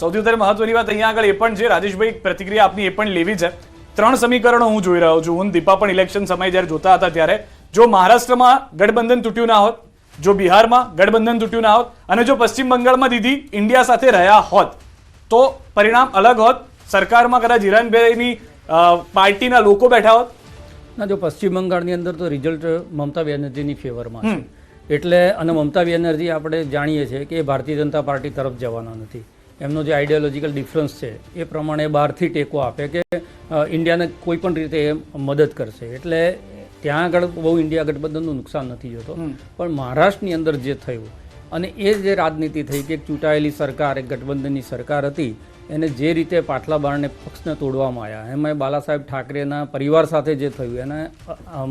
સૌથી વધારે મહત્વની વાત અહીંયા આગળ એ પણ છે રાજેશભાઈ પ્રતિક્રિયા આપની એ પણ લેવી છે. ત્રણ સમીકરણો હું જોઈ રહ્યો છું. હું દીપા પણ ઇલેક્શન સમય જ્યારે જોતા હતા ત્યારે જો મહારાષ્ટ્રમાં ગઠબંધન તૂટ્યું ના હોત જો બિહારમાં ગઠબંધન તૂટ્યું ના હોત અને જો પશ્ચિમ બંગાળમાં દીદી ઇન્ડિયા સાથે રહ્યા હોત તો પરિણામ અલગ હોત. સરકારમાં કદાચ હિરાનભાઈની પાર્ટીના લોકો બેઠા હોત. ના જો પશ્ચિમ બંગાળની અંદર તો રિઝલ્ટ મમતા બેનર્જીની ફેવરમાં છે. એટલે અને મમતા બેનર્જી આપણે જાણીએ છીએ કે ભારતીય જનતા પાર્ટી તરફ જવાના નથી. એમનો જે આઈડિયોલોજીકલ ડિફરન્સ છે એ પ્રમાણે બહારથી ટેકો આપે કે ઇન્ડિયાને કોઈ પણ રીતે એ મદદ કરશે. એટલે ત્યાં આગળ બહુ ઇન્ડિયા ગઠબંધનનું નુકસાન નથી જોતો. પણ મહારાષ્ટ્રની અંદર જે થયું અને એ જે રાજનીતિ થઈ કે ચૂંટાયેલી સરકાર એક ગઠબંધનની સરકાર હતી એને જે રીતે પાટલા બારણે પક્ષને તોડવામાં આવ્યા એમાં બાલા સાહેબ ઠાકરેના પરિવાર સાથે જે થયું એને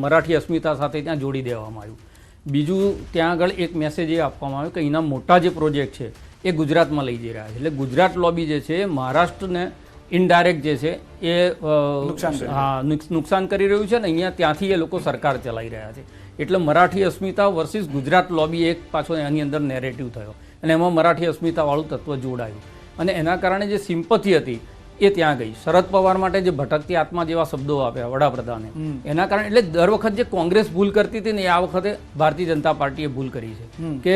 મરાઠી અસ્મિતા સાથે ત્યાં જોડી દેવામાં આવ્યું. બીજું ત્યાં આગળ એક મેસેજ એ આપવામાં આવ્યો કે એના મોટા જે પ્રોજેક્ટ છે એ ગુજરાતમાં લઈ જઈ રહ્યા છે. એટલે ગુજરાત લોબી જે છે મહારાષ્ટ્રને ઇનડાયરેક્ટ જે છે એ નુકસાન કરી હા નુકસાન કરી રહ્યું છે ને અહીંયા ત્યાંથી એ લોકો સરકાર ચલાવી રહ્યા છે. એટલે મરાઠી અસ્મિતા વર્સિસ ગુજરાત લોબી એક પાછો એની અંદર નેરેટિવ થયો. અને એમાં મરાઠી અસ્મિતાવાળું તત્વ જોડાયું. અને એના કારણે જે સિમ્પથી હતી એ ત્યાં ગઈ. શરદ પવાર માટે જે ભટકતી આત્મા જેવા શબ્દો આપ્યા વડાપ્રધાને. એના કારણે એટલે દર વખત જે કોંગ્રેસ ભૂલ કરતી હતી ને એ આ વખતે ભારતીય જનતા પાર્ટીએ ભૂલ કરી છે. કે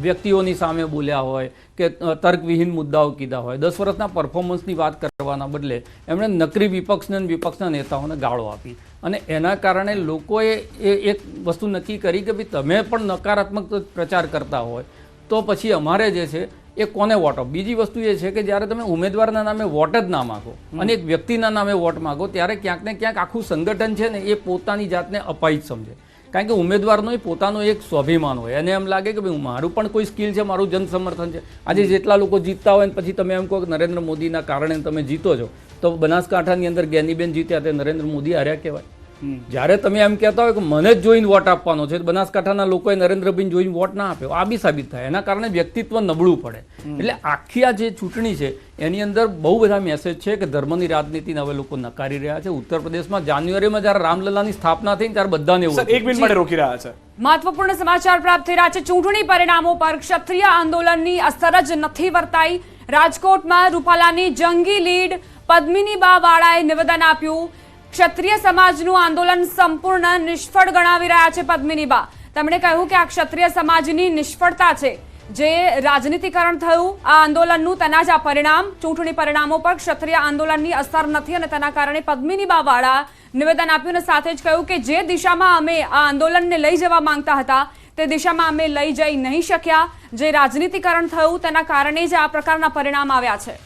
વ્યક્તિઓની સામે બોલ્યા હોય કે તર્કવિહીન મુદ્દાઓ કીધા હોય. દસ વર્ષના પરફોર્મન્સની વાત કરવાના બદલે એમણે નકરી વિપક્ષને વિપક્ષના નેતાઓને ગાળો આપી. અને એના કારણે લોકોએ એ એક વસ્તુ નક્કી કરી કે ભાઈ તમે પણ નકારાત્મક પ્રચાર કરતા હોય તો પછી અમારે જે છે એ કોને વોટ આપો? બીજી વસ્તુ એ છે કે જ્યારે તમે ઉમેદવારના નામે વોટ જ ના માગો અને એક વ્યક્તિના નામે વોટ માગો ત્યારે ક્યાંક ને ક્યાંક આખું સંગઠન છે ને એ પોતાની જાતને અપાહિત સમજે. કારણ કે ઉમેદવારનો પોતાનો એક સ્વાભિમાન હોય. એને એમ લાગે કે ભાઈ મારું પણ કોઈ સ્કિલ છે, મારું જન સમર્થન છે. આજે જેટલા લોકો જીતતા હોય પછી તમે એમ કહો કે નરેન્દ્ર મોદીના કારણે તમે જીતો છો. તો બનાસકાંઠાની અંદર જ્ઞાનીબેન જીત્યા તે નરેન્દ્ર મોદી હાર્યા કહેવાય. જ્યારે તમે એમ કહેતા હોય કે મને જ જોઈને વોટ આપવાનો છે બનાસકાંઠાના લોકોએ નરેન્દ્રભાઈ જોઈને વોટ ના આપ્યો આ બી સાબિત થાય. એના કારણે વ્યક્તિત્વ નબળું પડે. એટલે આખી આ જે ચૂંટણી છે એની અંદર બહુ બધા મેસેજ છે કે ધર્મની રાજનીતિને હવે લોકો નકારી રહ્યા છે. ઉત્તર પ્રદેશમાં જાન્યુઆરીમાં જ્યારે રામલલ્લાની સ્થાપના થઈ ત્યારે બધાને એવું એક મિનિટ માટે રોકી રહ્યા છે. મહત્વપૂર્ણ સમાચાર પ્રાપ્ત થઈ રહ્યા છે. ચૂંટણી પરિણામો પર ક્ષત્રિય આંદોલનની અસર જ નથી વર્તાઈ. રાજકોટમાં રૂપાલાની જંગી લીડ પદ્મિની બા વાળાએ નિવેદન આપ્યું. ક્ષત્રિય સમાજનું આંદોલન સંપૂર્ણ નિષ્ફળ ગણાવી રહ્યા છે પદ્મિનીબા તેમણે કહ્યું કે આ ક્ષત્રિય સમાજની નિષ્ફળતા છે. જે રાજનીતિકરણ થયું, આ આંદોલનનું તેના જ આ પરિણામ, ચૂંટણી પરિણામો પર ક્ષત્રિય આંદોલનની અસર નથી અને તેના કારણે પદ્મિનીબા વાળા નિવેદન આપ્યું અને સાથે જ કહ્યું કે જે દિશામાં અમે આ આંદોલનને લઈ જવા માંગતા હતા, તે દિશામાં અમે લઈ જઈ નહીં શક્યા. જે રાજનીતિકરણ થયું, તેના કારણે જ આ પ્રકારના પરિણામ આવ્યા છે.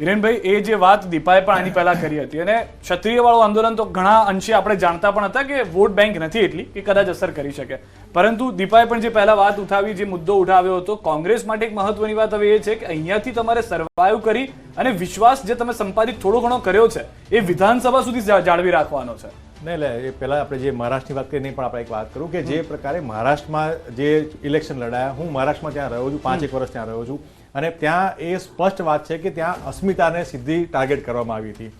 હિરેનભાઈ એ જે વાત દીપાએ પણ આની પહેલા કરી હતી. અને ક્ષત્રિય વાળું આંદોલન તો ઘણા અંશે આપણે જાણતા પણ હતા કે વોટ બેંક નથી એટલી કે કદાચ અસર કરી શકે. પરંતુ દીપાએ પણ જે પહેલા વાત ઉઠાવી જે મુદ્દો ઉઠાવ્યો હતો કોંગ્રેસ માટે એક મહત્વની વાત હવે એ છે કે અહીંયાથી તમારે સર્વાઈવ કરી અને વિશ્વાસ જે તમે સંપાદિત થોડો ઘણો કર્યો છે એ વિધાનસભા સુધી જાળવી રાખવાનો છે. નહીં એટલે એ પહેલાં આપણે જે મહારાષ્ટ્રની વાત કરી પણ આપણે એક વાત કરું કે જે પ્રકારે મહારાષ્ટ્રમાં જે ઇલેક્શન લડાયા હું મહારાષ્ટ્રમાં ત્યાં રહ્યો છું પાંચ એક વર્ષ ત્યાં રહ્યો છું. અને ત્યાં એ સ્પષ્ટ વાત છે કે ત્યાં અસ્મિતાને સીધી ટાર્ગેટ કરવામાં આવી હતી.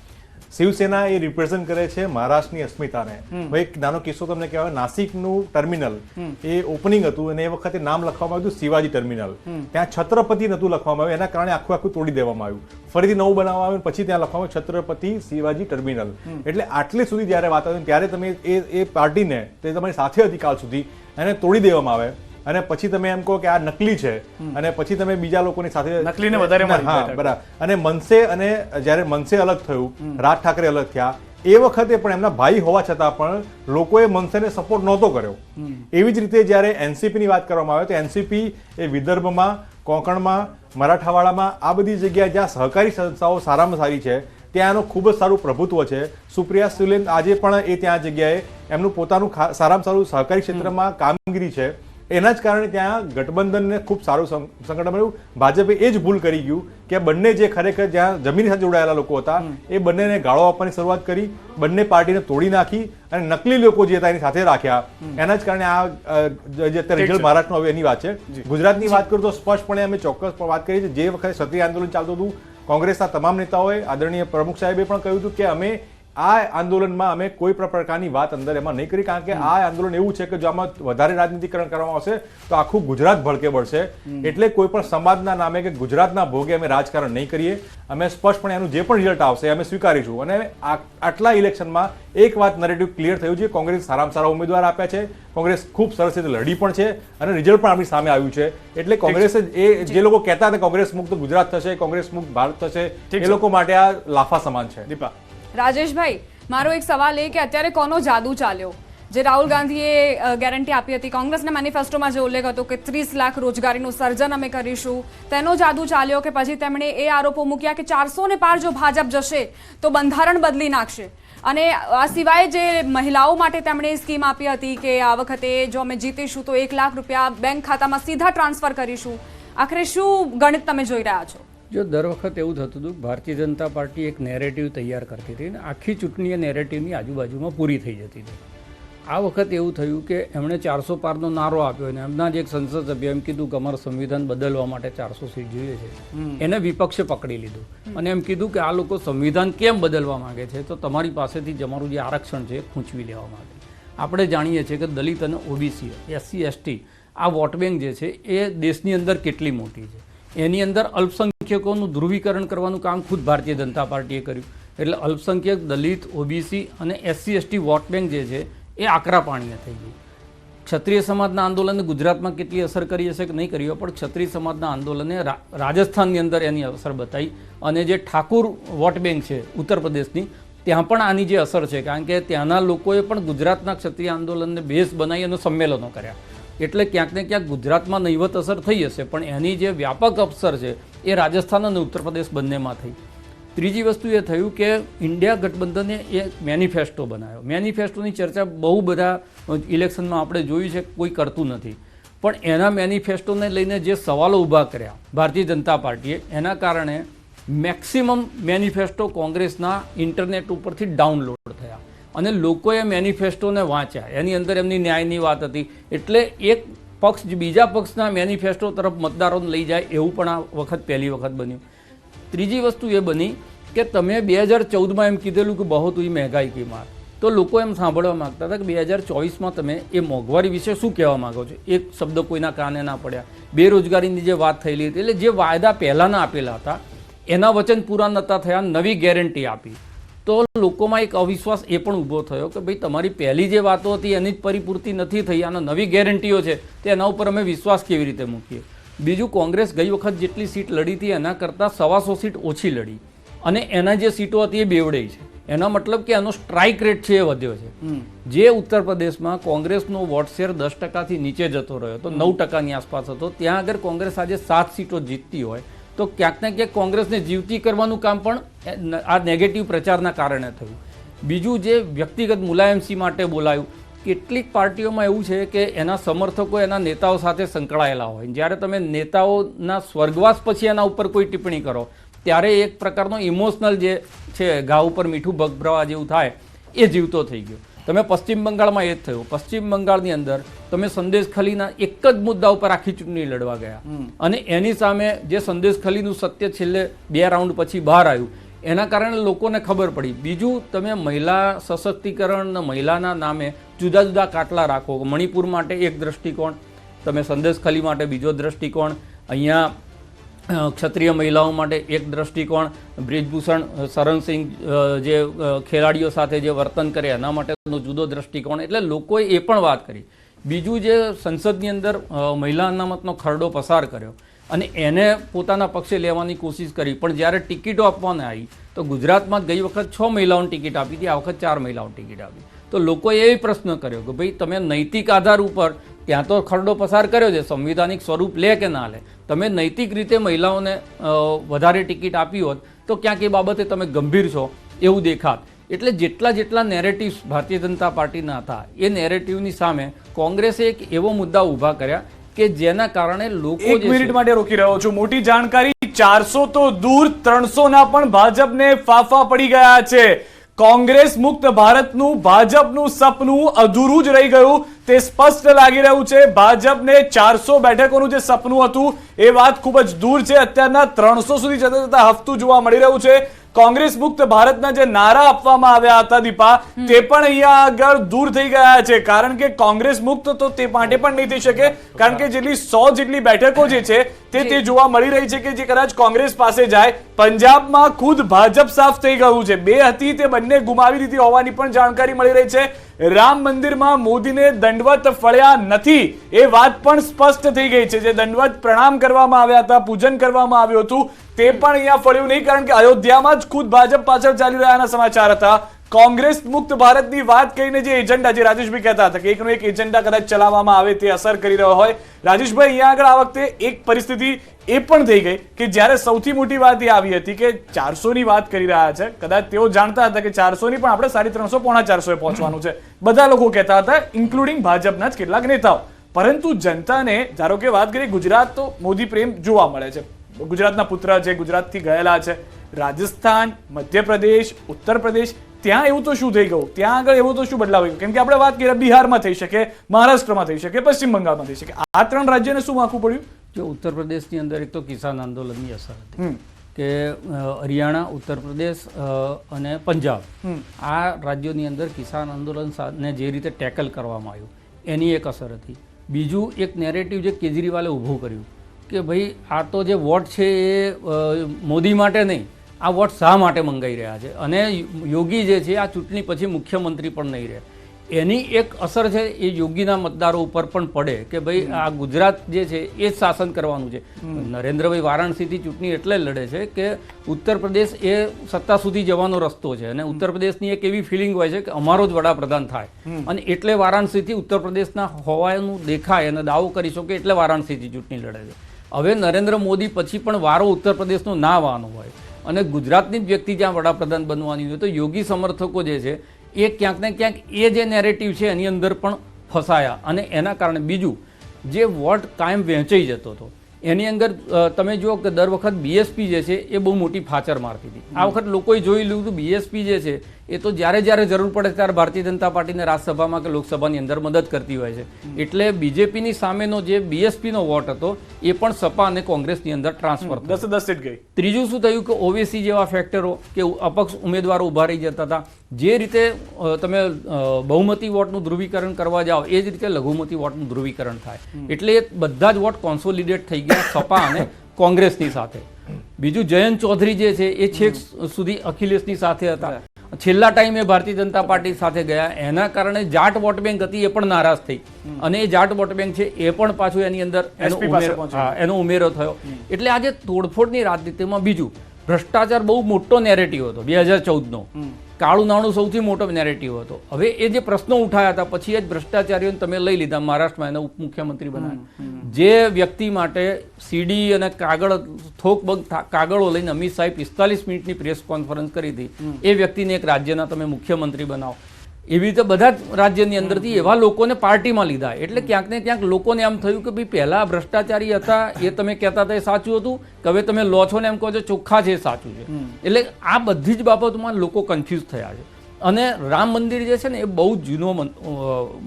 શિવસેના એ રિપ્રેઝન્ટ કરે છે મહારાષ્ટ્રની અસ્મિતાને. એક નાનો કિસ્સો તમને કહેવાય નાસિકનું ટર્મિનલ એ ઓપનિંગ હતું અને એ વખતે નામ લખવામાં આવ્યું શિવાજી ટર્મિનલ ત્યાં છત્રપતિ નતું લખવામાં આવ્યું એના કારણે આખું આખું તોડી દેવામાં આવ્યું. ફરીથી નવું બનાવવામાં આવ્યું પછી ત્યાં લખવામાં છત્રપતિ શિવાજી ટર્મિનલ એટલે આટલે સુધી જ્યારે વાત આવી ત્યારે તમે એ એ પાર્ટીને તે તમારી સાથે હતી કાલ સુધી એને તોડી દેવામાં આવે. અને પછી તમે એમ કહો કે આ નકલી છે અને પછી તમે બીજા લોકોની સાથે નકલીને વધારે હા બરાબર. અને મનસે અને જ્યારે મનસે અલગ થયું રાજ ઠાકરે અલગ થયા એ વખતે પણ એમના ભાઈ હોવા છતાં પણ લોકોએ મનસેને સપોર્ટ નહોતો કર્યો. એવી જ રીતે જ્યારે એનસીપીની વાત કરવામાં આવે તો એનસીપી એ વિદર્ભમાં કોંકણમાં મરાઠાવાડામાં આ બધી જગ્યાએ જ્યાં સહકારી સંસ્થાઓ સારામાં સારી છે ત્યાં એનું ખૂબ જ સારું પ્રભુત્વ છે. સુપ્રિયા સુલેન આજે પણ એ ત્યાં જગ્યાએ એમનું પોતાનું સારામાં સારું સહકારી ક્ષેત્રમાં કામગીરી છે. એના જ કારણે ત્યાં ગઠબંધનને ખૂબ સારું સંગઠન મળ્યું. ભાજપે એ જ ભૂલ કરી ગયું કે બંને જે ખરેખર જ્યાં જમીન સાથે જોડાયેલા લોકો હતા એ બંનેને ગાળો આપવાની શરૂઆત કરી બંને પાર્ટીને તોડી નાખી અને નકલી લોકો જે હતા એની સાથે રાખ્યા. એના જ કારણે આ જે અત્યારે રિઝલ્ટ મહારાષ્ટ્રનું હવે એની વાત છે. ગુજરાતની વાત કરું તો સ્પષ્ટપણે અમે ચોક્કસ વાત કરી છે. જે વખતે ક્ષત્રિય આંદોલન ચાલતું હતું કોંગ્રેસના તમામ નેતાઓએ આદરણીય પ્રમુખ સાહેબે પણ કહ્યું હતું કે અમે આ આંદોલનમાં અમે કોઈ પણ પ્રકારની વાત અંદર એમાં નહીં કરી કારણ કે આ આંદોલન એવું છે કે જો આમાં વધારે રાજનીતિકરણ કરવામાં આવશે તો આખું ગુજરાત ભડકે પડશે એટલે કોઈ પણ સમાજના નામે કે ગુજરાતના ભોગે અમે રાજકારણ નહીં કરીએ. અમે સ્પષ્ટપણે એનું જે પણ રિઝલ્ટ આવશે અમે સ્વીકારીશું. અને આ- આટલા ઇલેક્શનમાં એક વાત નરેટિવ ક્લિયર થયું છે કોંગ્રેસ સારામાં સારા ઉમેદવાર આપ્યા છે. કોંગ્રેસ ખૂબ સરસ રીતે લડી પણ છે અને રિઝલ્ટ પણ આપણી સામે આવ્યું છે. એટલે કોંગ્રેસે એ જે લોકો કહેતા હતા કોંગ્રેસ મુક્ત ગુજરાત થશે કોંગ્રેસ મુક્ત ભારત થશે એ લોકો માટે આ લાફા સમાન છે. દીપા રાજેશભાઈ, મારો એક સવાલ એ કે અત્યારે કોનો જાદુ ચાલ્યો? જે રાહુલ ગાંધીએ ગેરંટી આપી હતી. કોંગ્રેસના મેનિફેસ્ટોમાં જે ઉલ્લેખ હતો કે ત્રીસ લાખ રોજગારીનું સર્જન અમે કરીશું, તેનો જાદુ ચાલ્યો કે પછી તેમણે એ આરોપો મૂક્યા કે ચારસો ને પાર જો ભાજપ જશે તો બંધારણ બદલી નાખશે? અને આ સિવાય જે મહિલાઓ માટે તેમણે સ્કીમ આપી હતી કે આ વખતે જો અમે જીતીશું તો એક લાખ રૂપિયા બેંક ખાતામાં સીધા ટ્રાન્સફર કરીશું. આખરે શું ગણિત તમે જોઈ રહ્યા છો? જો દર વખત એવું થતું હતું ભારતીય જનતા પાર્ટી એક નેરેટિવ તૈયાર કરતી હતી અને આખી ચૂંટણી એ નેરેટિવની આજુબાજુમાં પૂરી થઈ જતી હતી. આ વખત એવું થયું કે એમણે ચારસો પારનો નારો આપ્યો અને એમના જ એક સંસદ સભ્ય એમ કીધું કે અમારું સંવિધાન બદલવા માટે ચારસો સીટ જોઈએ છે. એને વિપક્ષે પકડી લીધું. અને એમ કીધું કે આ લોકો સંવિધાન કેમ બદલવા માગે છે? તો તમારી પાસેથી તમારું અમારું જે આરક્ષણ છે એ ખૂંચવી લેવા માંગે આપણે જાણીએ છીએ કે દલિત અને ઓબીસી એસસી એસટી આ વોટ બેંક જે છે એ દેશની અંદર કેટલી મોટી છે. એની અંદર અલ્પસંખ્યકોનું ધ્રુવીકરણ કરવાનું કામ ખુદ ભારતીય જનતા પાર્ટીએ કર્યું. એટલે અલ્પસંખ્યક, દલિત, ઓબીસી અને એસસી, એસટી વોટ બેંક જે છે, એ આકરા પાણીએ થઈ ગઈ ક્ષત્રિય સમાજના આંદોલનને ગુજરાતમાં કેટલી અસર કરી હશે કે નહીં કરી હોય, પણ ક્ષત્રિય સમાજના આંદોલને રાજસ્થાનની અંદર એની અસર બતાવી. અને જે ઠાકુર વોટ બેંક છે, ઉત્તર પ્રદેશની, ત્યાં પણ આની જે અસર છે, કારણ કે ત્યાંના લોકોએ પણ ગુજરાતના ક્ષત્રિય આંદોલનને બેઝ બનાવી અને સંમેલનો કર્યા. એટલે ક્યાંક ને ક્યાંક ગુજરાતમાં નહીવત અસર થઈ હશે, પણ એની જે વ્યાપક અસર છે એ રાજસ્થાન અને ઉત્તર પ્રદેશ બંનેમાં થઈ. ત્રીજી વસ્તુ એ થયું કે ઇન્ડિયા ગઠબંધને એક મેનિફેસ્ટો બનાવ્યો. મેનિફેસ્ટોની ચર્ચા બહુ બધા ઇલેક્શનમાં આપણે જોયું છે, કોઈ કરતું નથી. પણ એના મેનિફેસ્ટોને લઈને જે સવાલો ઊભા કર્યા ભારતીય જનતા પાર્ટીએ, એના કારણે મેક્સિમમ મેનિફેસ્ટો કોંગ્રેસના ઇન્ટરનેટ ઉપરથી ડાઉનલોડ થયા. અને લોકોએ મેનિફેસ્ટોને વાંચ્યા. એની અંદર એમની ન્યાયની વાત હતી. એટલે એક પક્ષ બીજા પક્ષના મેનિફેસ્ટો તરફ મતદારોને લઈ જાય એવું પણ આ વખત પહેલી વખત બન્યું. ત્રીજી વસ્તુ એ બની કે તમે બે હજાર ચૌદમાં એમ કીધેલું કે બહુ તું મહેંગાઈ કી માર. તો લોકો એમ સાંભળવા માંગતા હતા કે બે હજાર ચોવીસમાં તમે એ મોંઘવારી વિશે શું કહેવા માંગો છો? એક શબ્દ કોઈના કાને ના પડ્યા. બેરોજગારીની જે વાત થયેલી હતી, એટલે જે વાયદા પહેલાંના આપેલા હતા, એના વચન પૂરા નહોતા થયા, નવી ગેરંટી આપી. તો લોકોમાં એક અવિશ્વાસ એ પણ ઊભો થયો કે ભાઈ તમારી પહેલી જે વાતો હતી એની જ પરિપૂર્તિ નથી થઈ અને નવી ગેરંટીઓ છે તે એના ઉપર અમે વિશ્વાસ કેવી રીતે મૂકીએ? બીજું કોંગ્રેસ ગઈ વખત જેટલી સીટ લડી હતી એના કરતાં સવાસો સીટ ઓછી લડી. અને એના જે સીટો હતી એ બેવડે છે. એનો મતલબ કે એનો સ્ટ્રાઇક રેટ છે એ વધ્યો છે. જે ઉત્તર પ્રદેશમાં કોંગ્રેસનો વોટ શેર દસ ટકાથી નીચે જતો રહ્યો તો નવ ટકાની આસપાસ હતો. ત્યાં આગળ કોંગ્રેસ આજે સાત સીટો જીતતી હોય તો ક્યાંક ને ક્યાંક કોંગ્રેસને જીવતી કરવાનું કામ પણ આ નેગેટિવ પ્રચારના કારણે થયું. બીજું જે વ્યક્તિગત મુલાયમસી માટે બોલાયું, કેટલીક પાર્ટીઓમાં એવું છે કે એના સમર્થકો, એના નેતાઓ સાથે સંકળાયેલા હોય. જ્યારે તમે નેતાઓના સ્વર્ગવાસ પછી એના ઉપર કોઈ ટિપ્પણી કરો, ત્યારે એક પ્રકારનો ઇમોશનલ જે છે, ઘા ઉપર મીઠું ભગભરવા જેવું થાય, એ જીવતો થઈ ગયો. તમે પશ્ચિમ બંગાળમાં એ જ થયું. પશ્ચિમ બંગાળની અંદર તમે સંદેશ ખલીના એક જ મુદ્દા ઉપર આખી ચૂંટણી લડવા ગયા. અને એની સામે જે સંદેશ ખલીનું સત્ય છેલ્લે બે રાઉન્ડ પછી બહાર આવ્યું એના કારણે લોકોને ખબર પડી. બીજું તમે મહિલા સશક્તિકરણ અને મહિલાના નામે જુદા જુદા કાટલા રાખો. મણિપુર માટે એક દ્રષ્ટિકોણ તમે સંદેશ ખલી માટે બીજો દ્રષ્ટિકોણ. અહીંયા ક્ષત્રિય મહિલાઓ માટે એક દ્રષ્ટિકોણ બ્રિજભૂષણ, શરણસિંહ જે ખેલાડીઓ સાથે જે વર્તન કરે, એના માટેનો જુદો દ્રષ્ટિકોણ. એટલે લોકોએ એ પણ વાત કરી. બીજું જે સંસદની અંદર મહિલા અનામતનો ખરડો પસાર કર્યો અને એને પોતાના પક્ષે લેવાની કોશિશ કરી, પણ જ્યારે ટિકિટો આપવાને આવી, તો ગુજરાતમાં ગઈ વખત છ મહિલાઓની ટિકિટ આપી હતી, આ વખત ચાર મહિલાઓની ટિકિટ આપી. તો લોકોએ એ પ્રશ્ન કર્યો કે ભાઈ તમે નૈતિક આધાર ઉપર ત્યાં તો ખરડો પસાર કર્યો છે સંવિધાનિક સ્વરૂપ લે કે ના લે. તમે નૈતિક રીતે મહિલાઓને વધારે ટિકિટ આપી હોત તો ક્યાંક એ બાબતે તમે ગંભીર છો એવું દેખાત. એટલે જેટલા જેટલા નેરેટિવ્સ ભારતીય જનતા પાર્ટીના હતા એ નેરેટિવની સામે કોંગ્રેસે એક એવો મુદ્દા ઊભા કર્યા કે જેના કારણે લોકો એક મિનિટ માટે રોકી રહ્યો છું. મોટી જાણકારી ચારસો તો દૂર ત્રણસો ના પણ ભાજપને ફાફા પડી ગયા છે. કોંગ્રેસ મુક્ત ભારતનું, ભાજપનું સપનું અધૂરું જ રહી ગયું. તે સ્પષ્ટ લાગી રહ્યું છે, ભાજપને ચારસો બેઠકોનું જે સપનું હતું, એ વાત ખૂબ જ દૂર છે. અત્યારના ત્રણસો સુધી જતા જતા હફતું જોવા મળી રહ્યું છે. કોંગ્રેસ મુક્ત ભારતના જે નારા આપવામાં આવ્યા હતા, દીપા, તે પણ અહીંયા આગળ દૂર થઈ ગયા છે. કારણ કે કોંગ્રેસ મુક્ત તો તે માટે પણ નહીં થઈ શકે. કારણ કે જેટલી સો જેટલી બેઠકો જે છે તે તે જોવા મળી રહી છે કે જે કદાચ કોંગ્રેસ પાસે જાય પંજાબમાં ખુદ ભાજપ સાફ થઈ ગયું છે. બે હતી તે બંને ગુમાવી દીધી હોવાની પણ જાણકારી મળી રહી છે. રામ મંદિરમાં મોદીને દંડવત ફળ્યા નથી એ વાત પણ સ્પષ્ટ થઈ ગઈ છે. જે દંડવત પ્રણામ કરવામાં આવ્યા હતા પૂજન કરવામાં આવ્યું હતું તે પણ અહીંયા ફળ્યું નહીં કારણ કે અયોધ્યામાં જ ખુદ ભાજપ પાછળ ચાલી રહ્યાના સમાચાર હતા. કોંગ્રેસ મુક્ત ભારતની વાત કહીને જે એજન્ડા, જે રાજેશભાઈ કહેતા હતા કે એકનો એક એજન્ડા કદાચ ચલાવવામાં આવે તે અસર કરી રહ્યો હોય. રાજેશભાઈ, અહીંયા આગળ આ વખતે એક પરિસ્થિતિ એ પણ થઈ ગઈ કે જ્યારે સૌથી મોટી વાત એ આવી હતી કે ચારસોની વાત કરી રહ્યા છે. કદાચ તેઓ જાણતા હતા કે ચારસોની પણ આપણે સાડી ત્રણસો, પોણા ચારસો એ પહોંચવાનું છે. બધા લોકો કહેતા હતા ઇન્ક્લુડિંગ ભાજપના જ કેટલાક નેતાઓ. પરંતુ જનતાને, ધારો કે વાત કરીએ, ગુજરાત તો મોદી પ્રેમ જોવા મળે છે. ગુજરાતના પુત્ર છે ગુજરાતથી ગયેલા છે, રાજસ્થાન, મધ્યપ્રદેશ ઉત્તર પ્રદેશ ત્યાં એવું તો શું થઈ ગયું? ત્યાં આગળ એવું તો શું બદલાવ ગયું કેમ કે આપણે વાત કરીએ બિહારમાં થઈ શકે મહારાષ્ટ્રમાં થઈ શકે પશ્ચિમ બંગાળમાં થઈ શકે. આ ત્રણ રાજ્યને શું માખવું પડ્યું? જો ઉત્તર પ્રદેશની અંદર એક તો કિસાન આંદોલનની અસર હતી. કે હરિયાણા ઉત્તર પ્રદેશ અને પંજાબ. આ રાજ્યોની અંદર કિસાન આંદોલન ને જે રીતે ટેકલ કરવામાં આવ્યું એની એક અસર હતી. બીજું એક નેરેટિવ જે કેજરીવાલે ઊભું કર્યું કે ભાઈ આ તો જે વોટ છે એ મોદી માટે નહીં આ વોટ શા માટે મંગાઈ રહ્યા છે? અને યોગી જે છે આ ચૂંટણી પછી મુખ્યમંત્રી પણ નહીં રહે. એની એક અસર છે એ યોગીના મતદારો ઉપર પણ પડે કે ભાઈ આ ગુજરાત જે છે એ જ શાસન કરવાનું છે. નરેન્દ્રભાઈ વારાણસીથી ચૂંટણી એટલે લડે છે કે ઉત્તર પ્રદેશ એ સત્તા સુધી જવાનો રસ્તો છે. અને ઉત્તર પ્રદેશની એક એવી ફિલિંગ હોય છે કે અમારો જ વડાપ્રધાન થાય. અને એટલે વારાણસીથી ઉત્તર પ્રદેશના હોવાનું દેખાય અને દાવો કરી શકે એટલે વારાણસીથી ચૂંટણી લડે છે. હવે નરેન્દ્ર મોદી પછી પણ વારો ઉત્તર પ્રદેશનો ના આવવાનો હોય. અને ગુજરાતની જ વ્યક્તિ જ્યાં વડાપ્રધાન બનવાની હોય તો યોગી સમર્થકો જે છે, એ ક્યાંક ને ક્યાંક એ જે નેરેટિવ છે એની અંદર પણ ફસાયા. અને એના કારણે બીજું, જે વોટ કાયમ વહેંચાઈ જતો હતો, એની અંદર તમે જુઓ કે દર વખત બીએસપી જે છે એ બહુ મોટી ફાચર મારતી હતી. આ વખત લોકોએ જોઈ લીધું બીએસપી જે છે એ તો જ્યારે જ્યારે જરૂર પડે ત્યારે ભારતીય જનતા પાર્ટીને રાજ્યસભામાં કે લોકસભાની અંદર મદદ કરતી હોય છે. એટલે બીજેપીની સામેનો જે બીએસપીનો વોટ હતો એ પણ સપા અને કોંગ્રેસની અંદર ટ્રાન્સફર દસ દસે સીટ ગઈ. ત્રીજું શું થયું કે ઓવેસી જેવા ફેક્ટરો કે અપક્ષ ઉમેદવારો ઊભા રહી જતા હતા. જે રીતે તમે બહુમતી વોટનું ધ્રુવીકરણ કરવા જાઓ એ જ રીતે લઘુમતી વોટનું ધ્રુવીકરણ થાય. એટલે એ બધા જ વોટ કોન્સોલિડેટ થઈ ગયા સપા અને કોંગ્રેસની સાથે. બીજું જયંત ચૌધરી જે છે એ છેક સુધી અખિલેશની સાથે હતા. છેલ્લા ટાઈમે ભારતીય જનતા પાર્ટી સાથે ગયા. એના કારણે જાટ વોટ બેંક હતી એ પણ નારાજ થઈ. અને એ જાટ વોટ બેંક છે એ પણ પાછું એની અંદર એનો ઉમેરો એનો ઉમેરો થયો. એટલે આજે તોડફોડની રાજનીતિમાં બીજું ભ્રષ્ટાચાર બહુ મોટો નેરેટિવ હતો બે હજાર ચૌદનો. કાળું નાણું સૌથી મોટો નેરેટિવ હતો. હવે એ જે પ્રશ્નો ઉઠાયા હતા પછી એ જ ભ્રષ્ટાચારીઓને તમે લઈ લીધા મહારાષ્ટ્રમાં એને ઉપમુખ્યમંત્રી બનાવ્યા. જે વ્યક્તિ માટે સીડી અને કાગળ થોકબગ કાગળો લઈને અમિત શાહે પિસ્તાલીસ મિનિટની પ્રેસ કોન્ફરન્સ કરી હતી. એ વ્યક્તિને એક રાજ્યના તમે મુખ્યમંત્રી બનાવો. એવી રીતે બધા જ રાજ્યની અંદરથી એવા લોકોને પાર્ટીમાં લીધા. એટલે ક્યાંક ને ક્યાંક લોકોને એમ થયું કે ભાઈ પહેલાં ભ્રષ્ટાચારી હતા એ તમે કહેતા હતા એ સાચું હતું કે હવે તમે લો છો ને એમ કહો છો ચોખ્ખા છે એ સાચું છે. એટલે આ બધી જ બાબતોમાં લોકો કન્ફ્યુઝ થયા છે. અને રામ મંદિર જે છે ને એ બહુ જૂનો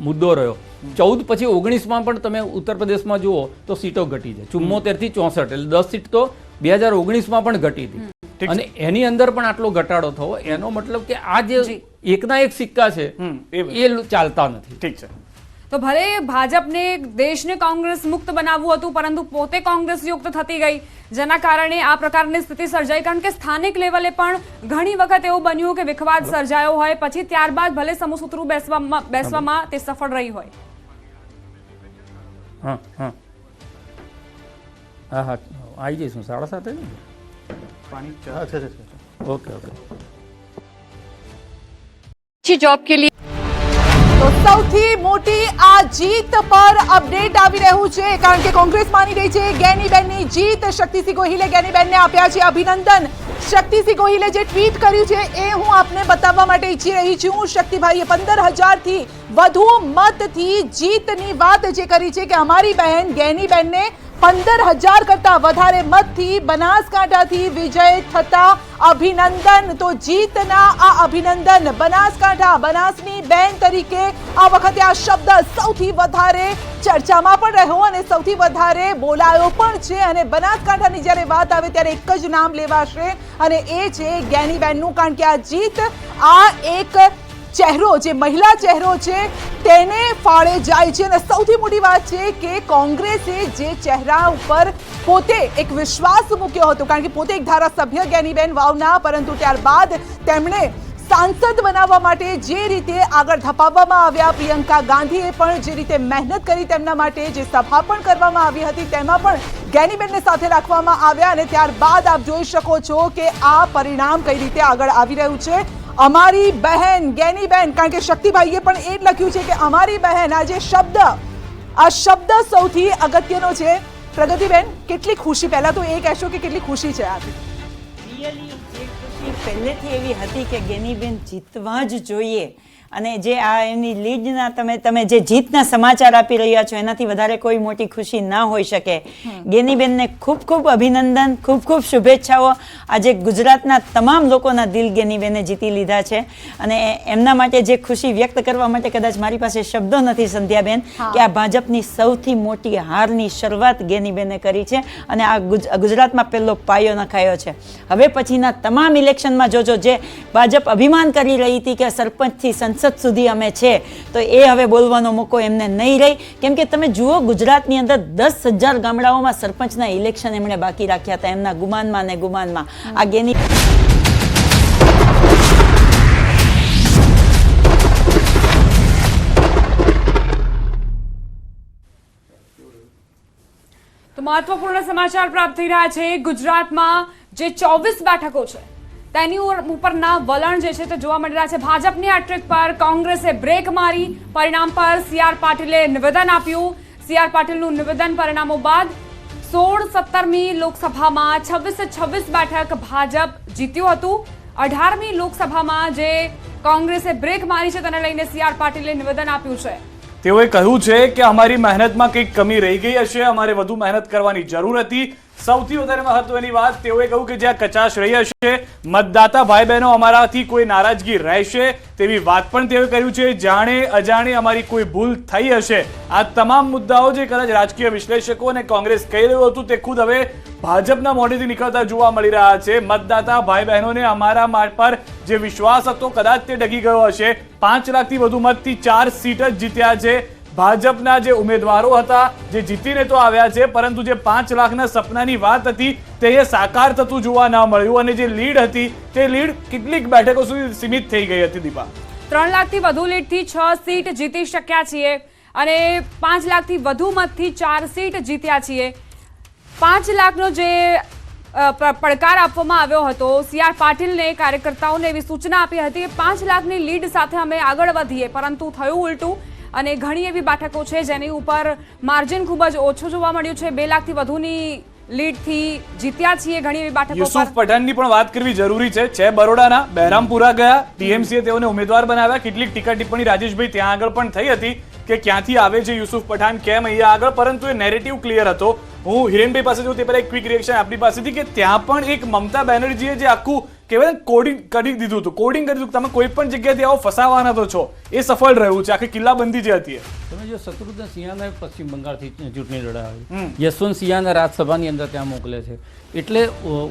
મુદ્દો રહ્યો. ચૌદ પછી ઓગણીસમાં પણ તમે ઉત્તર પ્રદેશમાં જુઓ તો સીટો ઘટી છે. ચુમ્મોતેરથી ચોસઠ એટલે દસ સીટ તો બે હજાર ઓગણીસમાં પણ ઘટી હતી. અને એની અંદર પણ આટલો ઘટાડો થયો એનો મતલબ કે આ જે. એકના એક સિક્કા છે હમ, એ એ ચાલતા નથી. ઠીક છે. તો ભલે ભાજપને દેશને કોંગ્રેસ મુક્ત બનાવવું હતું પરંતુ પોતે કોંગ્રેસ યુક્ત થતી ગઈ. જેના કારણે આ પ્રકારની સ્થિતિ સર્જાઈ કારણ કે સ્થાનિક લેવલે પણ ઘણી વખત એવું બન્યું કે વિખવાદ સર્જાયો હોય પછી ત્યારબાદ ભલે સમસૂત્રું બેસવામાં બેસવામાં તે સફળ રહી હોય. હા હા. આવી જઈશું. સાડા સાતે ઓકે ઓકે. अच्छी जॉब के लिए તો સૌથી મોટી આ જીત પર અપડેટ આવી રહ્યું છે કારણ કે કોંગ્રેસ માની રહી છે ગેનીબેનની જીત શક્તિસિંહ ગોહિલે ગેનીબેનને આપ્યા છે અભિનંદન શક્તિસિંહ ગોહિલે જે ટ્વીટ કર્યું છે એ હું આપને બતાવવા માટે ઈચ્છી રહી છું શક્તિભાઈએ પંદર હજારથી વધુ મતથી જીતની વાત જે કરી છે કે અમારી બહેન ગેનીબેનને પંદર હજાર કરતા વધારે મતથી બનાસકાંઠાથી વિજય થતા અભિનંદન. તો જીતના આ અભિનંદન બનાસકાંઠા બનાસની બેન તરીકે આ વખતે આ શબ્દ સૌથી વધારે ચર્ચામાં પણ રહ્યો અને સૌથી વધારે બોલાયો પણ છે. અને બનાસકાંઠાની જ્યારે વાત આવે ત્યારે એક જ નામ લેવાશે અને એ છે જ્ઞાનીબેનનું કારણ કે આ જીત આ એક ચહેરો, જે મહિલા ચહેરો છે તેને ફાળે જાય છે અને સૌથી મોટી વાત છે કે કોંગ્રેસે જે ચહેરા ઉપર પોતે એક વિશ્વાસ મૂક્યો હતો, કારણ કે પોતે એક ધારાસભ્ય જ્ઞાનીબેન વાવના, પરંતુ ત્યારબાદ તેમણે સાંસદ બનાવવા માટે જે રીતે આગળ ધપાવવામાં આવ્યા, પ્રિયંકા ગાંધીએ પણ જે રીતે મહેનત કરી તેમના માટે, જે સભા પણ કરવામાં આવી હતી, તેમાં પણ જ્ઞાનીબેનને સાથે રાખવામાં આવ્યા અને ત્યારબાદ આપ જોઈ શકો છો કે આ પરિણામ કઈ રીતે આગળ આવી રહ્યું છે. અમારી બહેન, ગેની બહેન કારણ કે શક્તિભાઈએ પણ એ જ લખ્યું છે કે અમારી બહેન આ જે શબ્દ, આ શબ્દ સૌથી અગત્યનો છે. પ્રગતિબેન, કેટલી ખુશી? પહેલા તો એ કહેશો કે કેટલી ખુશી છે આ રિયલી, જે ખુશી પહેલેથી એવી હતી કે ગેનીબેન જીતવા જ જોઈએ. અને જે આ એની લીડના તમે તમે જે જીતના સમાચાર આપી રહ્યા છો એનાથી વધારે કોઈ મોટી ખુશી ના હોઈ શકે. ગેનીબેનને ખૂબ ખૂબ અભિનંદન ખૂબ ખૂબ શુભેચ્છાઓ. આજે ગુજરાતના તમામ લોકોના દિલ ગેનીબેને જીતી લીધા છે. અને એમના માટે જે ખુશી વ્યક્ત કરવા માટે કદાચ મારી પાસે શબ્દો નથી સંધ્યાબેન કે આ ભાજપની સૌથી મોટી હારની શરૂઆત ગેનીબેને કરી છે અને આ ગુજ- ગુજરાતમાં પહેલો પાયો નખાયો છે. હવે પછીના તમામ ઇલેક્શનમાં જોજો જે ભાજપ અભિમાન કરી રહી હતી કે સરપંચથી સંસદ સુધી અમે છે, તો એ હવે બોલવાનો મોકો એમને નહીં રહી. કેમ કે તમે જુઓ, ગુજરાતની અંદર દસ હજાર ગામડાઓમાં સરપંચના ઇલેક્શન એમણે બાકી રાખ્યા હતા, એમના ગુમાનમાં ને ગુમાનમાં. આ ગેની મહત્વપૂર્ણ સમાચાર પ્રાપ્ત થઈ રહ્યા છે. ગુજરાતમાં જે ચોવીસ બેઠકો છે તેની ઉપરના વલણ જે છે તે જોવા મળી રહ્યા છે. ભાજપની આ ટ્રીક પર કોંગ્રેસે બ્રેક મારી. પરિણામ પર સી આર પાટીલે નિવેદન આપ્યું. સી આર પાટીલનું નિવેદન પરિણામો બાદ સોળ સત્તરમી લોકસભામાં છવ્વીસે છવ્વીસ બેઠક ભાજપ જીત્યું હતું. અઢારમી લોકસભામાં જે કોંગ્રેસે બ્રેક મારી છે તેને લઈને સી આર પાટીલે નિવેદન આપ્યું છે. તેઓએ કહ્યું છે કે અમારી મહેનતમાં કંઈક કમી રહી ગઈ હશે. અમારે વધુ મહેનત કરવાની જરૂર હતી. સૌથી વધારે મહત્વની વાત, તેઓએ કહ્યું કે જ્યાં કચાશ રહી હશે, મતદાતા ભાઈ બહેનો અમારાથી કોઈ નારાજગી રહેશે તેવી વાત પણ તેઓએ કર્યું છે. જાણે અજાણે અમારી કોઈ ભૂલ થઈ હશે. આ તમામ મુદ્દાઓ જે કદાચ રાજકીય વિશ્લેષકો અને કોંગ્રેસ કહી રહ્યું હતું તે ખુદ હવે ભાજપના મોઢેથી નીકળતા જોવા મળી રહ્યા છે. મતદાતા ભાઈ બહેનોને અમારા માર પર જે વિશ્વાસ હતો, કદાચ તે ડગી ગયો હશે. પાંચ લાખથી વધુ મતથી ચાર સીટ જ જીત્યા છે. ભાજપના જે ઉમેદવારો હતા, જે જીતીને તો આવ્યા છે, પરંતુ જે પાંચ લાખના સપનાની વાત હતી, તે સાકાર થતું જોવા ન મળ્યું અને જે લીડ હતી, તે લીડ કેટલીક બેઠકો સુધી સીમિત થઈ ગઈ હતી, દીપા. ત્રણ લાખથી વધુ લીડથી છ સીટ જીતી શક્યા છીએ અને પાંચ લાખથી વધુ મતથી ચાર સીટ જીત્યા છીએ. પાંચ લાખનો જે પડકાર આપવામાં આવ્યો હતો, સી આર પાટીલને, કાર્યકર્તાઓને એવી સૂચના આપી હતી કે પાંચ લાખની લીડ સાથે અમે આગળ વધીએ, પરંતુ થયું ઉલટું અને ઘણી એવી બેઠકો છે જેની ઉપર માર્જિન ખૂબ જ ઓછું જોવા મળ્યું છે. બે લાખથી વધુની લીડથી જીત્યા છીએ ઘણી એવી બેઠકો યુસુફ પઠાણની પણ વાત કરવી જરૂરી છે. છે બરોડાના બહેરામપુરા ગયા ટીએમસીએ તેઓને ઉમેદવાર બનાવ્યા. કેટલીક ટીકા ટિપ્પણી રાજેશભાઈ ત્યાં આગળ પણ થઈ હતી કે ક્યાંથી આવે છે યુસુફ પઠાણ કેમ અહીંયા આગળ? પરંતુ એ નેરેટિવ ક્લિયર હતો. હું હિરેનભાઈ પાસે જોઉં તે પહેલાં એક ક્વિક રિએક્શન આપણી પાસેથી કે ત્યાં પણ એક મમતા બેનર્જીએ જે આખું કહેવાય કોડિંગ કરી દીધું હતું. કોડિંગ કરી દીધું તમે કોઈ પણ જગ્યાએથી આવો ફસાવાના તો છો. એ સફળ રહ્યું છે. આખી કિલ્લાબંધી જે હતી તમે જો શત્રુઘ્ન સિંહાને પશ્ચિમ બંગાળથી ચૂંટણી લડાવી. યશવંત સિંહાને રાજ્યસભાની અંદર ત્યાં મોકલે છે. એટલે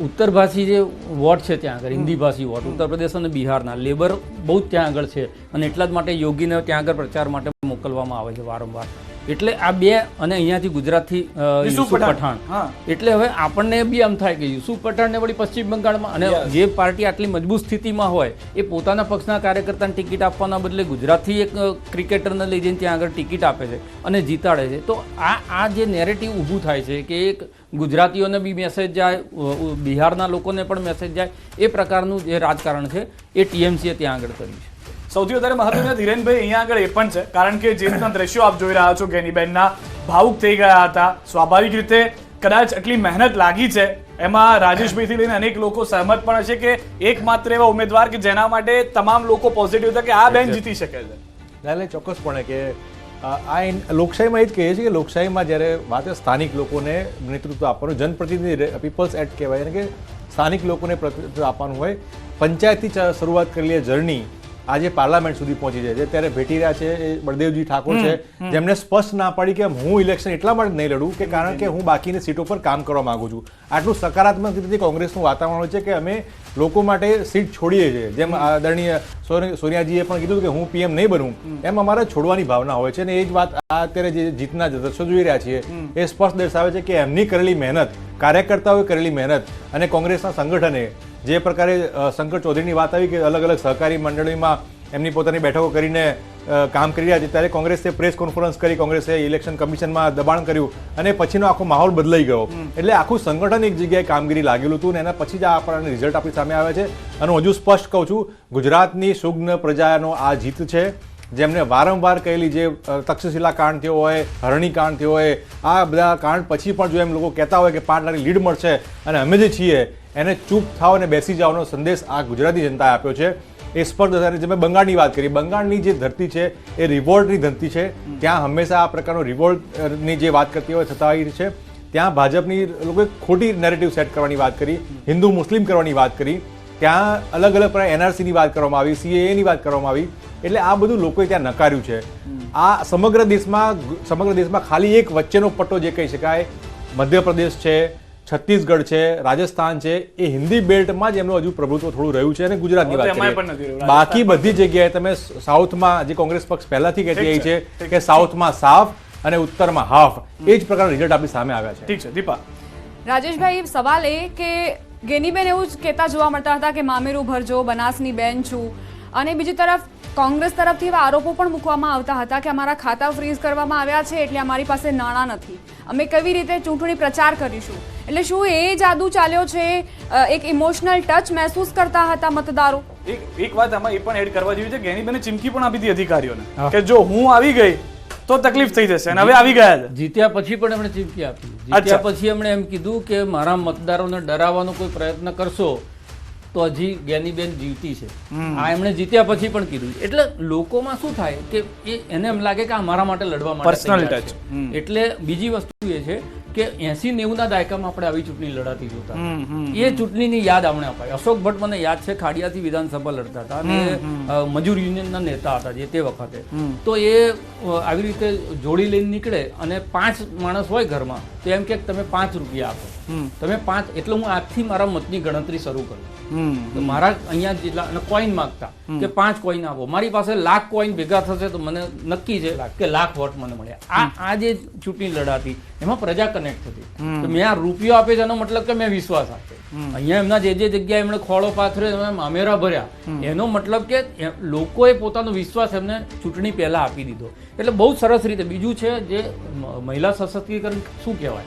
ઉત્તરભાષી જે વોટ છે ત્યાં આગળ હિન્દી ભાષી વોટ ઉત્તર પ્રદેશ અને બિહારના લેબર બહુ જ ત્યાં આગળ છે અને એટલા જ માટે યોગીને ત્યાં આગળ પ્રચાર માટે મોકલવામાં આવે છે વારંવાર. એટલે આ બે અને અહીંયાથી ગુજરાતથી યુસુફ પઠાણ. એટલે હવે આપણને બી એમ થાય કે યુસુફ પઠાણને વળી પશ્ચિમ બંગાળમાં અને જે પાર્ટી આટલી મજબૂત સ્થિતિમાં હોય એ પોતાના પક્ષના કાર્યકર્તાને ટિકિટ આપવાના બદલે ગુજરાતથી એક ક્રિકેટરને લઈ જઈને ત્યાં આગળ ટિકિટ આપે છે અને જીતાડે છે. તો આ આ જે નેરેટિવ ઊભું થાય છે કે એક ગુજરાતીઓને બી મેસેજ જાય બિહારના લોકોને પણ મેસેજ જાય. એ પ્રકારનું જે રાજકારણ છે એ ટીએમસીએ ત્યાં આગળ કર્યું છે. સૌથી વધારે મહત્વના ધીરેનભાઈ અહીંયા આગળ એ પણ છે. કારણ કે જે રીતના દ્રશ્યો આપ જોઈ રહ્યા છો ગેનીબેનના ભાવુક થઈ ગયા હતા. સ્વાભાવિક રીતે કદાચ આટલી મહેનત લાગી છે. એમાં રાજેશભાઈથી લઈને અનેક લોકો સહમત પણ હશે કે એકમાત્ર એવા ઉમેદવાર કે જેના માટે તમામ લોકો પોઝિટિવ હતા કે આ બેન જીતી શકે છે. ચોક્કસપણે કે આ લોકશાહીમાં એ જ કહીએ છીએ કે લોકશાહીમાં જ્યારે વાત સ્થાનિક લોકોને નેતૃત્વ આપવાનું, જનપ્રતિનિધિ પીપલ્સ એક્ટ કહેવાય કે સ્થાનિક લોકોને પ્રતિનિધિત્વ આપવાનું હોય. પંચાયતથી શરૂઆત કરેલી જર્ની. આજે પાર્લામેન્ટ સુધી પહોંચી જાય છે. ત્યારે ભેટી રહ્યા છે એ બળદેવજી ઠાકોર છે. જેમને સ્પષ્ટ ના પાડી કે હું ઇલેક્શન એટલા માટે નહીં લડું કે કારણ કે હું બાકીની સીટો પર કામ કરવા માંગુ છું. આટલું સકારાત્મક રીતે કોંગ્રેસનું વાતાવરણ હોય છે કે અમે લોકો માટે સીટ છોડીએ છીએ. જેમ આદરણીય સોની- સોનિયાજીએ પણ કીધું કે હું પીએમ નહીં બનું. એમ અમારે છોડવાની ભાવના હોય છે. અને એ જ વાત આ અત્યારે જે જીતના દ્રશ્યો જોઈ રહ્યા છીએ એ સ્પષ્ટ દર્શાવે છે કે એમની કરેલી મહેનત કાર્યકર્તાઓએ કરેલી મહેનત અને કોંગ્રેસના સંગઠને જે પ્રકારે શંકર ચૌધરીની વાત આવી કે અલગ અલગ સહકારી મંડળીમાં એમની પોતાની બેઠકો કરીને કામ કરી રહ્યા છે ત્યારે કોંગ્રેસે પ્રેસ કોન્ફરન્સ કરી કોંગ્રેસે ઇલેક્શન કમિશનમાં દબાણ કર્યું અને પછીનો આખો માહોલ બદલાઈ ગયો. એટલે આખું સંગઠન એક જગ્યાએ કામગીરી લાગેલું હતું ને એના પછી જ આપણને રિઝલ્ટ આપણી સામે આવે છે. અને હું હજુ સ્પષ્ટ કહું છું ગુજરાતની સુગ્ન પ્રજાનો આ જીત છે. જેમને વારંવાર કહેલી જે તક્ષશિલા કાંડ થયો હોય, હરણી કાંડ થયો હોય, આ બધા કાંડ પછી પણ જો એમ લોકો કહેતા હોય કે લાખની લીડ મળશે અને અમે જે છીએ, એને ચૂપ થાવ અને બેસી જાઓનો સંદેશ આ ગુજરાતી જનતાએ આપ્યો છે. એ અને જે મેં બંગાળની વાત કરી, બંગાળની જે ધરતી છે, એ રિવોલ્ટની ધરતી છે. ત્યાં હંમેશા આ પ્રકારનો રિવોલ્ટની જે વાત કરતી હોય થતા હોય છે. ત્યાં ભાજપની લોકોએ ખોટી નેરેટિવ સેટ કરવાની વાત કરી, હિન્દુ મુસ્લિમ કરવાની વાત કરી. ત્યાં અલગ અલગ એનઆરસીની વાત કરવામાં આવી સીએએની વાત કરવામાં આવી. એટલે આ બધું લોકોએ ત્યાં નકાર્યું છે. આ સમગ્ર દેશમાં સમગ્ર દેશમાં ખાલી એક વચ્ચેનો પટ્ટો જે કહી શકાય મધ્યપ્રદેશ છે છત્તીસગઢ છે રાજસ્થાન છે એ હિન્દી બેલ્ટમાં જ એમનું હજુ પ્રભુત્વ થોડું રહ્યું છે અને ગુજરાતની વાત કરીએ. બાકી બધી જગ્યાએ તમે સાઉથમાં જે કોંગ્રેસ પક્ષ પહેલાથી કહેતી રહી છે કે સાઉથમાં સાફ અને ઉત્તરમાં હાફ. એ જ પ્રકારના રિઝલ્ટ આપણી સામે આવ્યા છે. ઠીક છે દીપા. રાજેશભાઈ સવાલ એ કે ગેનીબેન એવું જ કહેતા જોવા મળતા હતા કે મામેરું ભરજો બનાસની બેન છું. અને બીજી તરફ કોંગ્રેસ તરફથી એવા આરોપો પણ મૂકવામાં આવતા હતા કે અમારા ખાતા ફ્રીઝ કરવામાં આવ્યા છે એટલે અમારી પાસે નાણાં નથી. અમે કેવી રીતે ચૂંટણી પ્રચાર કરીશું? એટલે શું એ જાદુ ચાલ્યો છે? એક ઇમોશનલ ટચ મહેસૂસ કરતા હતા મતદારો? એક એક વાત આમાં એ પણ એડ કરવા જેવી છે ગેનીબેને ચીમકી પણ આપી હતી અધિકારીઓને કે જો હું આવી ગઈ તો તકલીફ થઈ જશે અને હવે આવી ગયા છે. જીત્યા પછી પણ એમણે ચીમકી આપી. જીત્યા પછી એમણે એમ કીધું કે મારા મતદારોને ડરાવવાનો કોઈ પ્રયત્ન કરશો તો હજી જ્ઞાનીબેન જીવતી છે. આ એમણે જીત્યા પછી પણ કીધું એટલે લોકોમાં શું થાય કે એ એને એમ લાગે કે આ મારા માટે લડવા માટે એટલે બીજી વસ્તુ એ છે કે એસી નેવું ના દાયકામાં આપણે આવી ચૂંટણી લડાતી જોતા. એ ચૂંટણીની યાદ આપણે અપાય અશોક ભટ્ટ મને યાદ છે ખાડિયાથી વિધાનસભા લડતા હતા અને મજૂર યુનિયનના નેતા હતા જે તે વખતે. તો એ આવી રીતે જોડી લઈને નીકળે અને પાંચ માણસ હોય ઘરમાં. તો એમ કે તમે પાંચ રૂપિયા આપો. તમે પાંચ એટલે હું આજથી મારા મતની ગણતરી શરૂ કરું. તો મારા અહીંયા જેટલા અને કોઈન માગતા કે પાંચ કોઈન આપો. મારી પાસે લાખ કોઈન ભેગા થશે તો મને નક્કી છે કે લાખ વોટ મને મળ્યા આ આ જે ચૂંટણી લડાતી એમાં પ્રજા કનેક્ટ થતી. તો મેં આ રૂપિયો આપે છે એનો મતલબ કે મેં વિશ્વાસ આપે. અહીંયા એમના જે જે જગ્યાએ એમણે ખોળો પાથર્યો એમ મામેરા ભર્યા. એનો મતલબ કે લોકોએ પોતાનો વિશ્વાસ એમને ચૂંટણી પહેલા આપી દીધો. એટલે બહુ સરસ રીતે. બીજું છે જે મહિલા સશક્તિકરણ શું કહેવાય?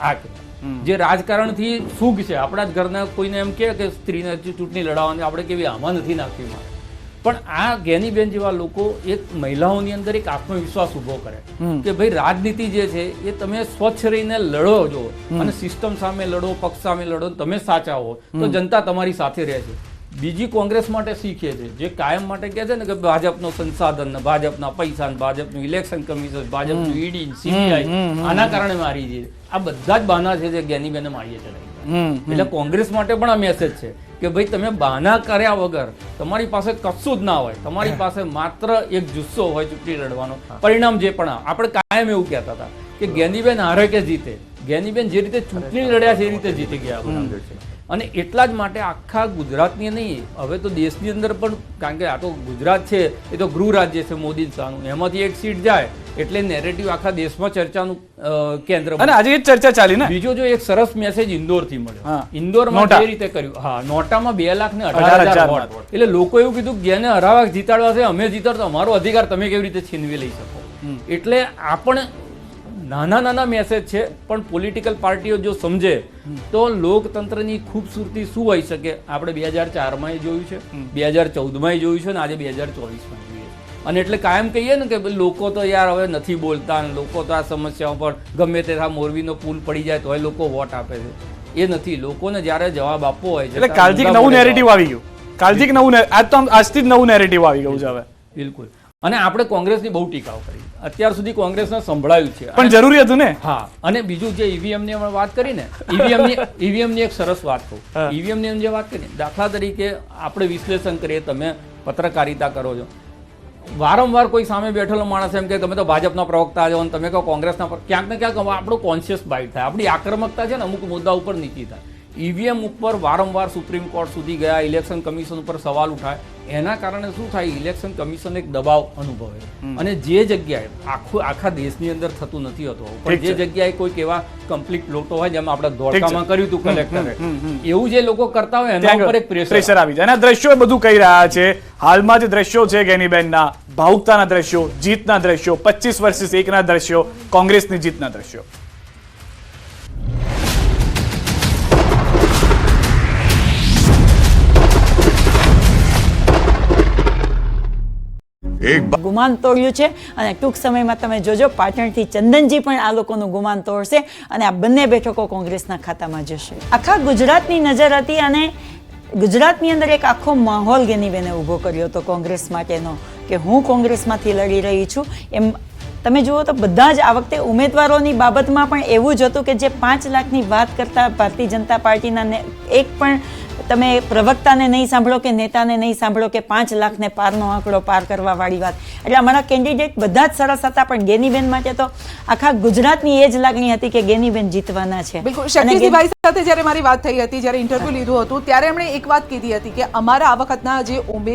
આ કહેવાય જે રાજકારણથી સુખ છે આપણા જ ઘરના કોઈને એમ કે સ્ત્રીને ચૂંટણી લડાવવાની આપણે કેવી આમાં નથી નાખવી મારે પણ આ ગેનીબેન જેવા લોકો એક મહિલાઓની અંદર એક આત્મવિશ્વાસ ઊભો કરે. કે ભાઈ રાજનીતિ જે છે એ તમે સ્વચ્છ રહીને લડો જો. અને સિસ્ટમ સામે લડો પક્ષ સામે લડો તમે સાચા હો તો જનતા તમારી સાથે રહે છે. બીજી કોંગ્રેસ માટે શીખે છે. જે કાયમ માટે કહે છે ને કે ભાજપનો સંસાધન ને ભાજપના પૈસા ને ભાજપનું ઇલેક્શન કમિશન ભાજપનું ઈડી સીબીઆઈ આના કારણે મારી છે. આ બધા જ બહાના છે જે જ્ઞાનીબેને મારીએ ચડાવી એટલે કોંગ્રેસ માટે પણ આ મેસેજ છે કે ભાઈ તમે બહાના કર્યા વગર તમારી પાસે કશું જ ના હોય. તમારી પાસે માત્ર એક જુસ્સો હોય ચૂંટણી લડવાનો. પરિણામ જે પણ આપણે કાયમ એવું કહેતા હતા કે જ્ઞાનીબેન હારે કે જીતે? જ્ઞાનીબેન જે રીતે ચૂંટણી લડ્યા છે એ રીતે જીતી ગયા છે અને એટલા જ માટે આખા ગુજરાતની નહીં હવે તો દેશની અંદર પણ કારણ કે આ તો ગુજરાત છે એ તો ગૃહ રાજ્ય છે મોદી શાહનું એમાંથી એક સીટ જાય એટલે નેરેટિવ આખા દેશમાં ચર્ચાનું કેન્દ્ર અને આજે ચર્ચા ચાલી ને? બીજો જો એક સરસ મેસેજ ઇન્દોરથી મળ્યો. ઇન્દોરમાં. જે રીતે કર્યું હા નોટામાં બે લાખ ને અઢાર હજાર 18,000 વોટ. વોટ. એટલે લોકો એવું કીધું કે જેને હરાવા જીતાડવા છે અમે જીતાડતો અમારો અધિકાર તમે કેવી રીતે છીનવી લઈ શકો? એટલે આ પણ નાના નાના મેસેજ છે પણ પોલિટિકલ પાર્ટીઓ જો સમજે તો લોકતંત્રની ખૂબસૂરતી શું હોઈ શકે? આપણે બે હજાર ચારમાં જોયું છે બે હજાર ચૌદમાં જોયું છે અને આજે બે હજાર ચોવીસમાં જોઈએ. અને એટલે કાયમ કહીએ ને કે લોકો તો યાર હવે નથી બોલતા લોકો તો આ સમસ્યાઓ પર ગમે તે મોરબીનો પુલ પડી જાય તોય લોકો વોટ આપે છે. એ નથી લોકોને જ્યારે જવાબ આપવો હોય છે એટલે કાલથી નવું નેરેટિવ આવી ગયું. કાલથી નવું આજ તો આજથી જ નવું નેરેટિવ આવી ગયું છે હવે. બિલકુલ. અને આપણે કોંગ્રેસની બહુ ટીકાઓ કરી. અત્યાર સુધી કોંગ્રેસને સંભળાયું છે. પણ જરૂરી હતું ને? હા અને બીજું જે ઈવીએમની વાત કરી ને ઈવીએમની ઈવીએમની એક સરસ વાત કહું. ઈવીએમની જે વાત કરી દાખલા તરીકે આપણે વિશ્લેષણ કરીએ તમે પત્રકારિતા કરો છો. વારંવાર કોઈ સામે બેઠેલો માણસ એમ કે તમે તો ભાજપના પ્રવક્તા છો અને તમે કહો કોંગ્રેસના ક્યાંક ને ક્યાંક આપણું કોન્શિયસ બાઇટ થાય. આપણી આક્રમકતા છે ને અમુક મુદ્દા ઉપર નીચી થાય. ઈવીએમ ઉપર વારંવાર સુપ્રીમ કોર્ટ સુધી ગયા ઇલેક્શન કમિશન ઉપર સવાલ ઉઠાય. એના કારણે શું થાય? ઇલેક્શન કમિશન એક દબાવ અનુભવે અને જે જગ્યાએ આખું આખા દેશની અંદર થતું નથી હોતું. પણ જે જગ્યાએ કોઈક એવા કમ્પ્લીટ લોટો હોય જેમ આપણે ધોળકામાં કર્યું હતું કલેક્ટરે એવું જે લોકો કરતા હોય એના ઉપર એક પ્રેશર આવી. જાય. અને દ્રશ્યો બધું કહી રહ્યા છે. હાલમાં જે દ્રશ્યો છે ગેનીબેનના ભાવુકતાના દ્રશ્યો જીતના દ્રશ્યો પચીસ વર્ષિસ એકના દ્રશ્યો કોંગ્રેસની જીતના દ્રશ્યો. ગુમાન તોડ્યું છે. અને ટૂંક સમયમાં તમે જોજો, પાટણથી ચંદનજી પણ આ લોકોનું ગુમાન તોડશે અને આ બંને બેઠકો કોંગ્રેસના ખાતામાં જશે. આખા ગુજરાતની નજર હતી અને ગુજરાતની અંદર એક આખો માહોલ ગેનીબેને ઊભો કર્યો હતો કોંગ્રેસ માટેનો, કે હું કોંગ્રેસમાંથી લડી રહી છું. એમ તમે જુઓ તો બધા જ આ વખતે ઉમેદવારોની બાબતમાં પણ એવું જ હતું કે જે પાંચ લાખની વાત કરતા ભારતીય જનતા પાર્ટીના એક પણ તમે પ્રવક્તાને નહીં સાંભળો કે નેતાને નહીં સાંભળો કે પાંચ લાખને પારનો આંકડો પાર કરવા વાળી વાત. એટલે અમારા કેન્ડિડેટ બધા જ સરસ હતા પણ ગેનીબેન માટે તો આખા ગુજરાતની એ જ લાગણી હતી કે ગેનીબેન જીતવાના છે. બિલકુલ અને સાથે જ્યારે મારી વાત થઈ હતી જ્યારે ઇન્ટરવ્યુ લીધું હતું ત્યારે એમણે એક વાત કીધી હતી કે અમારા આ વખતના જે ઉમેદ